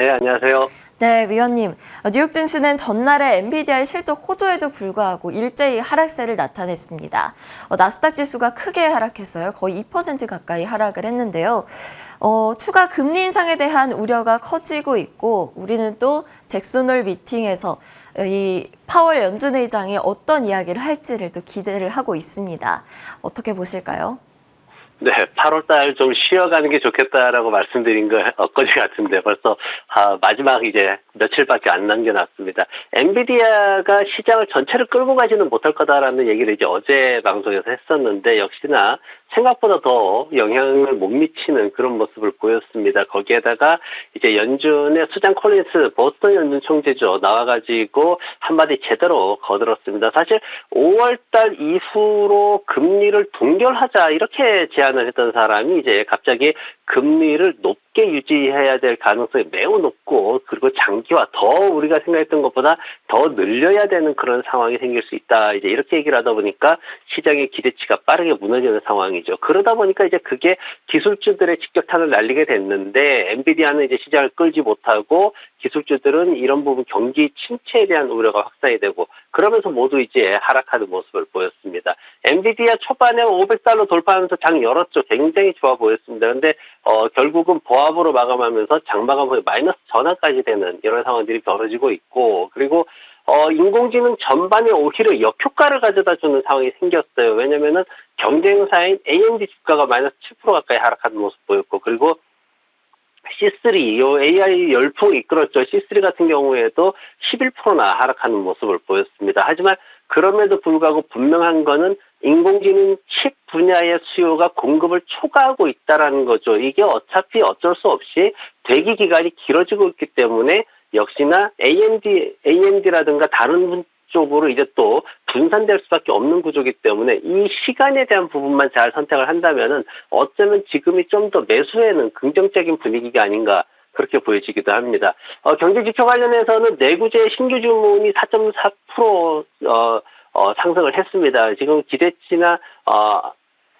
네, 안녕하세요. 네, 위원님. 어, 뉴욕 증시는 전날에 엔비디아의 실적 호조에도 불구하고 일제히 하락세를 나타냈습니다. 어, 나스닥 지수가 크게 하락했어요. 거의 2% 가까이 하락을 했는데요. 어, 추가 금리 인상에 대한 우려가 커지고 있고 우리는 또 잭슨홀 미팅에서 이 파월 연준 의장이 어떤 이야기를 할지를 또 기대를 하고 있습니다. 어떻게 보실까요? 네, 8월 달 좀 쉬어가는 게 좋겠다라고 말씀드린 거 엊그제 같은데 벌써 아, 마지막 이제 며칠밖에 안 남겨놨습니다. 엔비디아가 시장을 전체를 끌고 가지는 못할 거다라는 얘기를 이제 어제 방송에서 했었는데 역시나 생각보다 더 영향을 못 미치는 그런 모습을 보였습니다. 거기에다가 이제 연준의 수장 콜린스 보스턴 연준 총재죠 나와가지고 한마디 제대로 거들었습니다. 사실 5월달 이후로 금리를 동결하자 이렇게 제안을 했던 사람이 이제 갑자기 금리를 높게 유지해야 될 가능성이 매우 높고 그리고 장기화 더 우리가 생각했던 것보다 더 늘려야 되는 그런 상황이 생길 수 있다. 이제 이렇게 얘기를 하다 보니까 시장의 기대치가 빠르게 무너지는 상황이 죠. 그러다 보니까 이제 그게 기술주들의 직격탄을 날리게 됐는데 엔비디아는 이제 시장을 끌지 못하고 기술주들은 이런 부분 경기 침체에 대한 우려가 확산이 되고 그러면서 모두 이제 하락하는 모습을 보였습니다. 엔비디아 초반에 500달러 돌파하면서 장 열었죠. 굉장히 좋아 보였습니다. 근데 어, 결국은 보합으로 마감하면서 장 마감 후에 마이너스 전환까지 되는 이런 상황들이 벌어지고 있고 그리고 어, 인공지능 전반에 오히려 역효과를 가져다 주는 상황이 생겼어요. 왜냐면은 경쟁사인 AMD 주가가 마이너스 7% 가까이 하락하는 모습 보였고 그리고 C3, 요 AI 열풍 이끌었죠. C3 같은 경우에도 11%나 하락하는 모습을 보였습니다. 하지만 그럼에도 불구하고 분명한 거는 인공지능 칩 분야의 수요가 공급을 초과하고 있다라는 거죠. 이게 어차피 어쩔 수 없이 대기 기간이 길어지고 있기 때문에 역시나 AMD, AMD라든가 다른 분 쪽으로 이제 또 분산될 수밖에 없는 구조이기 때문에 이 시간에 대한 부분만 잘 선택을 한다면은 어쩌면 지금이 좀 더 매수에는 긍정적인 분위기가 아닌가 그렇게 보여지기도 합니다. 어, 경제 지표 관련해서는 내구재 신규 주문이 4.4% 어, 어, 상승을 했습니다. 지금 기대치나 어,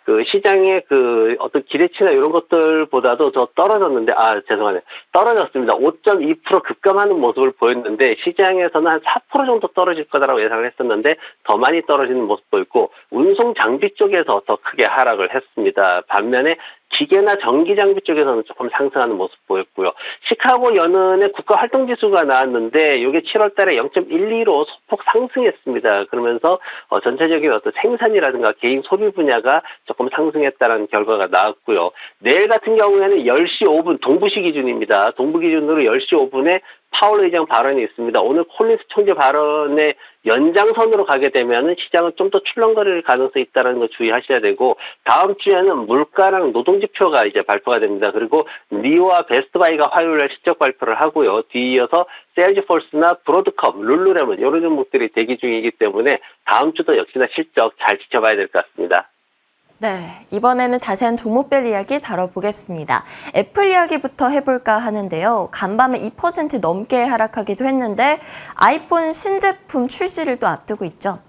그 시장의 그 어떤 기대치나 이런 것들보다도 더 떨어졌는데 아 죄송하네요. 떨어졌습니다. 5.2% 급감하는 모습을 보였는데 시장에서는 한 4% 정도 떨어질 거다라고 예상을 했었는데 더 많이 떨어지는 모습 보였고 운송 장비 쪽에서 더 크게 하락을 했습니다. 반면에 기계나 전기 장비 쪽에서는 조금 상승하는 모습 보였고요. 시카고 연은의 국가 활동 지수가 나왔는데 이게 7월 달에 0.12로 소폭 상승했습니다. 그러면서 어, 전체적인 어떤 생산이라든가 개인 소비 분야가 조금 상승했다는 결과가 나왔고요. 내일 같은 경우에는 10시 5분 동부시 기준입니다. 동부 기준으로 10시 5분에 파월 의장 발언이 있습니다. 오늘 콜린스 총재 발언의 연장선으로 가게 되면은 시장은 좀 더 출렁거릴 가능성이 있다는 거 주의하셔야 되고 다음 주에는 물가랑 노동 지표가 이제 발표가 됩니다. 그리고 리오와 베스트바이가 화요일 날 실적 발표를 하고요. 뒤이어서 세일즈폴스나 브로드컵, 룰루레몬 이런 종목들이 대기 중이기 때문에 다음 주도 역시나 실적 잘 지켜봐야 될 것 같습니다. 네, 이번에는 자세한 종목별 이야기 다뤄보겠습니다. 애플 이야기부터 해볼까 하는데요. 간밤에 2% 넘게 하락하기도 했는데 아이폰 신제품 출시를 또 앞두고 있죠.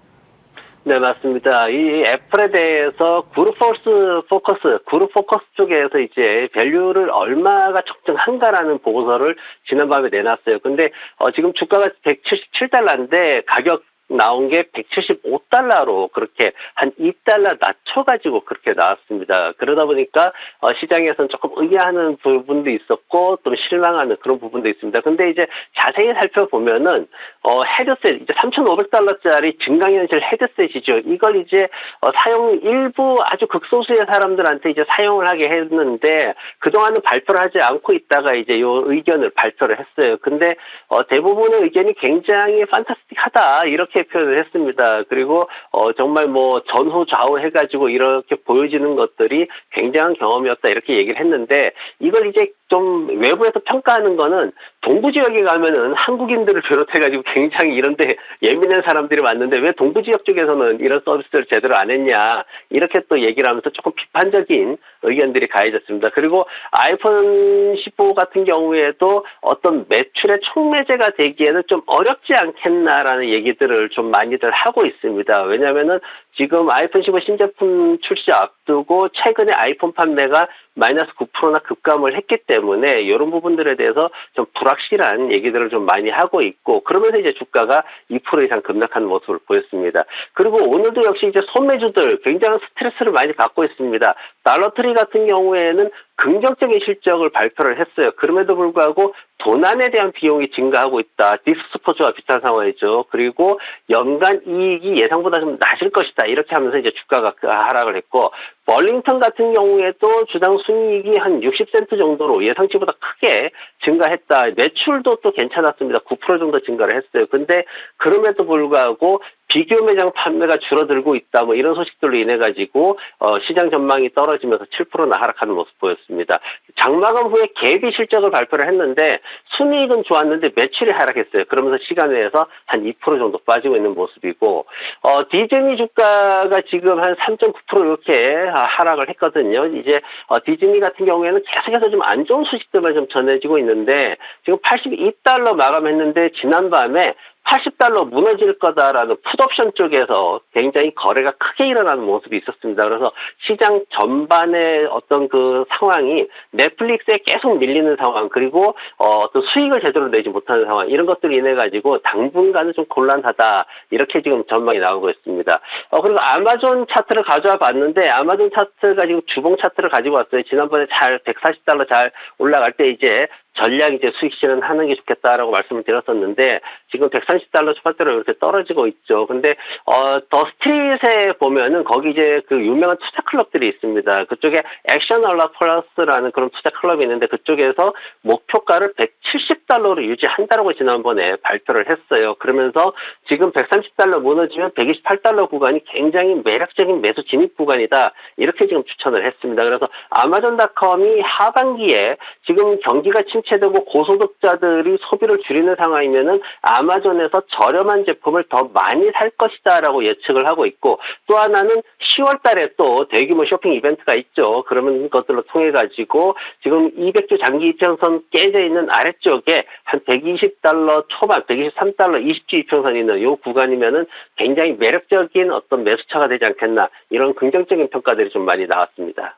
네, 맞습니다. 이 애플에 대해서 그룹 포스 포커스, 그룹 포커스 쪽에서 이제 밸류를 얼마가 적정한가라는 보고서를 지난밤에 내놨어요. 근데 어, 지금 주가가 177달러인데 가격 나온 게 175달러로 그렇게 한 2달러 낮춰가지고 그렇게 나왔습니다. 그러다 보니까 어, 시장에서는 조금 의아하는 부분도 있었고 좀 실망하는 그런 부분도 있습니다. 근데 이제 자세히 살펴보면은 어, 헤드셋 이제 3,500달러짜리 증강현실 헤드셋이죠. 이걸 이제 어, 사용 일부 아주 극소수의 사람들한테 이제 사용을 하게 했는데 그동안은 발표를 하지 않고 있다가 이제 요 의견을 발표를 했어요. 근데 어, 대부분의 의견이 굉장히 판타스틱하다 이렇게 표현을 했습니다. 그리고 어, 정말 뭐 전후 좌우 해가지고 이렇게 보여지는 것들이 굉장한 경험이었다 이렇게 얘기를 했는데 이걸 이제 좀 외부에서 평가하는 거는 동부 지역에 가면은 한국인들을 비롯해가지고 굉장히 이런데 예민한 사람들이 많는데 왜 동부 지역 쪽에서는 이런 서비스를 제대로 안 했냐 이렇게 또 얘기를 하면서 조금 비판적인 의견들이 가해졌습니다. 그리고 아이폰 15 같은 경우에도 어떤 매출의 촉매제가 되기에는 좀 어렵지 않겠나라는 얘기들을 좀 많이들 하고 있습니다. 왜냐하면은 지금 아이폰 15 신제품 출시 앞두고 최근에 아이폰 판매가 마이너스 9%나 급감을 했기 때문에 이런 부분들에 대해서 좀 불확실한 얘기들을 좀 많이 하고 있고 그러면서 이제 주가가 2% 이상 급락하는 모습을 보였습니다. 그리고 오늘도 역시 이제 소매주들 굉장한 스트레스를 많이 받고 있습니다. 달러트리 같은 경우에는 긍정적인 실적을 발표를 했어요. 그럼에도 불구하고 도난에 대한 비용이 증가하고 있다. 딕스포츠와 비슷한 상황이죠. 그리고 연간 이익이 예상보다 좀 낮을 것이다. 이렇게 하면서 이제 주가가 그 하락을 했고 벌링턴 같은 경우에도 주당 순이익이 한 60센트 정도로 예상치보다 크게 증가했다. 매출도 또 괜찮았습니다. 9% 정도 증가를 했어요. 근데 그럼에도 불구하고 비교 매장 판매가 줄어들고 있다. 뭐 이런 소식들로 인해 가지고 어, 시장 전망이 떨어지면서 7%나 하락하는 모습 보였습니다. 장마감 후에 갭이 실적을 발표를 했는데 순이익은 좋았는데 매출이 하락했어요. 그러면서 시간 외에서 한 2% 정도 빠지고 있는 모습이고 어, 디즈니 주가가 지금 한 3.9% 이렇게 하락을 했거든요. 이제 어, 디즈니 같은 경우에는 계속해서 좀 안 좋은 소식들만 좀 전해지고 있는데 지금 82달러 마감했는데 지난밤에 80달러 무너질 거다라는 풋옵션 쪽에서 굉장히 거래가 크게 일어나는 모습이 있었습니다. 그래서 시장 전반의 어떤 그 상황이 넷플릭스에 계속 밀리는 상황 그리고 어, 떤 수익을 제대로 내지 못하는 상황 이런 것들이 인해 가지고 당분간은 좀 곤란하다 이렇게 지금 전망이 나오고 있습니다. 어, 그리고 아마존 차트를 가져와 봤는데 아마존 차트가 지금 주봉 차트를 가지고 왔어요. 지난번에 잘 140달러 잘 올라갈 때 이제 전략 이제 수익 실현 하는 게 좋겠다라고 말씀을 드렸었는데 지금 130달러 초반대로 이렇게 떨어지고 있죠. 근데 어더 스트릿에 보면은 거기 이제 그 유명한 투자 클럽들이 있습니다. 그쪽에 액션 얼라 플러스라는 그런 투자 클럽이 있는데 그쪽에서 목표가를 170달러로 유지한다라고 지난번에 발표를 했어요. 그러면서 지금 130달러 무너지면 128달러 구간이 굉장히 매력적인 매수 진입 구간이다. 이렇게 지금 추천을 했습니다. 그래서 아마존닷컴이 하반기에 지금 경기가 침 체되고 고소득자들이 소비를 줄이는 상황이면은 아마존에서 저렴한 제품을 더 많이 살 것이다라고 예측을 하고 있고 또 하나는 10월 달에 또 대규모 쇼핑 이벤트가 있죠. 그러면 것들로 통해 가지고 지금 200주 장기 이평선 깨져 있는 아래쪽에 한 120달러 초반, 123달러 20주 이평선이 있는 이 구간이면은 굉장히 매력적인 어떤 매수차가 되지 않겠나 이런 긍정적인 평가들이 좀 많이 나왔습니다.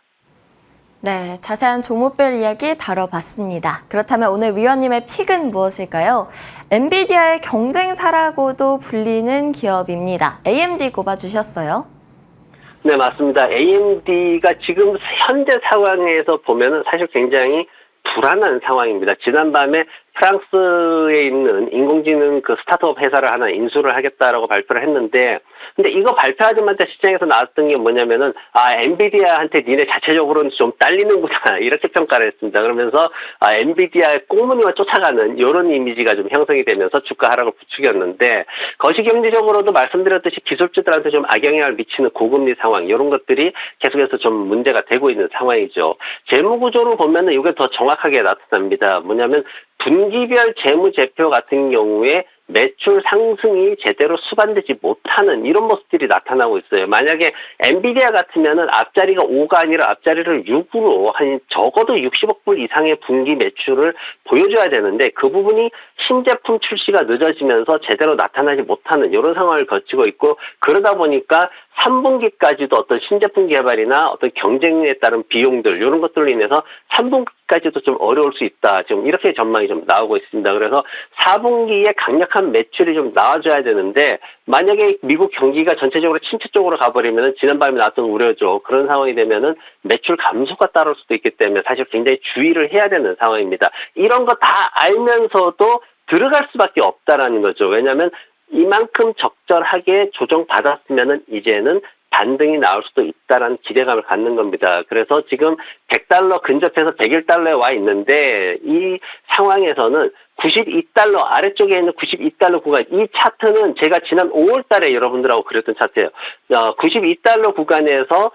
네, 자세한 종목별 이야기 다뤄봤습니다. 그렇다면 오늘 위원님의 픽은 무엇일까요? 엔비디아의 경쟁사라고도 불리는 기업입니다. AMD 꼽아주셨어요. 네, 맞습니다. AMD가 지금 현재 상황에서 보면은 사실 굉장히 불안한 상황입니다. 지난밤에 프랑스에 있는 인공지능 그 스타트업 회사를 하나 인수를 하겠다라고 발표를 했는데, 근데 이거 발표하자마자 시장에서 나왔던 게 뭐냐면은, 아, 엔비디아한테 니네 자체적으로는 좀 딸리는구나, 이렇게 평가를 했습니다. 그러면서, 아, 엔비디아의 꽁무니와 쫓아가는 이런 이미지가 좀 형성이 되면서 주가 하락을 부추겼는데, 거시경제적으로도 말씀드렸듯이 기술주들한테 좀 악영향을 미치는 고금리 상황, 이런 것들이 계속해서 좀 문제가 되고 있는 상황이죠. 재무구조로 보면은 이게 더 정확하게 나타납니다. 뭐냐면, 분기별 재무제표 같은 경우에 매출 상승이 제대로 수반되지 못하는 이런 모습들이 나타나고 있어요. 만약에 엔비디아 같으면은 앞자리가 5가 아니라 앞자리를 6으로 한 적어도 60억 불 이상의 분기 매출을 보여줘야 되는데 그 부분이 신제품 출시가 늦어지면서 제대로 나타나지 못하는 이런 상황을 거치고 있고 그러다 보니까 3분기까지도 어떤 신제품 개발이나 어떤 경쟁에 따른 비용들 이런 것들로 인해서 3분기까지도 좀 어려울 수 있다. 지금 이렇게 전망이 좀 나오고 있습니다. 그래서 4분기에 강력 한 매출이 좀 나와줘야 되는데 만약에 미국 경기가 전체적으로 침체 쪽으로 가버리면 지난밤에 나왔던 우려죠. 그런 상황이 되면은 매출 감소가 따를 수도 있기 때문에 사실 굉장히 주의를 해야 되는 상황입니다. 이런 거 다 알면서도 들어갈 수밖에 없다라는 거죠. 왜냐하면 이만큼 적절하게 조정받았으면은 이제는 반등이 나올 수도 있다라는 기대감을 갖는 겁니다. 그래서 지금 100달러 근접해서 101달러에 와 있는데 이 상황에서는 92달러 아래쪽에 있는 92달러 구간 이 차트는 제가 지난 5월 달에 여러분들하고 그렸던 차트예요. 어, 92달러 구간에서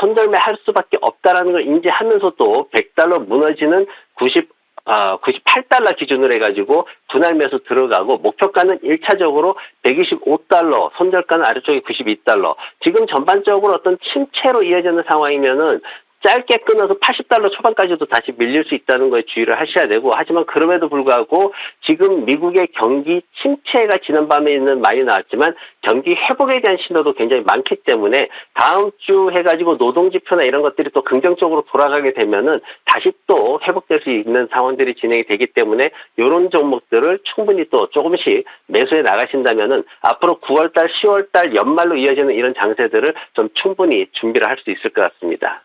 손절매 할 수밖에 없다라는 걸 인지하면서도 100달러 무너지는 90 아, 98달러 기준으로 해가지고 분할 매수 들어가고 목표가는 1차적으로 125달러, 손절가는 아래쪽에 92달러. 지금 전반적으로 어떤 침체로 이어지는 상황이면은 짧게 끊어서 80달러 초반까지도 다시 밀릴 수 있다는 거에 주의를 하셔야 되고 하지만 그럼에도 불구하고 지금 미국의 경기 침체가 지난밤에는 많이 나왔지만 경기 회복에 대한 신호도 굉장히 많기 때문에 다음 주 해가지고 노동 지표나 이런 것들이 또 긍정적으로 돌아가게 되면은 다시 또 회복될 수 있는 상황들이 진행이 되기 때문에 이런 종목들을 충분히 또 조금씩 매수해 나가신다면은 앞으로 9월달, 10월달 연말로 이어지는 이런 장세들을 좀 충분히 준비를 할 수 있을 것 같습니다.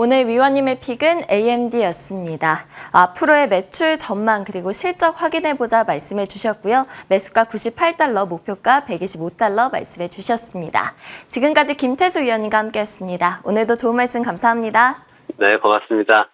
오늘 위원님의 픽은 AMD였습니다. 앞으로의 매출 전망 그리고 실적 확인해보자 말씀해 주셨고요. 매수가 98달러, 목표가 125달러 말씀해 주셨습니다. 지금까지 김태수 위원님과 함께했습니다. 오늘도 좋은 말씀 감사합니다. 네, 고맙습니다.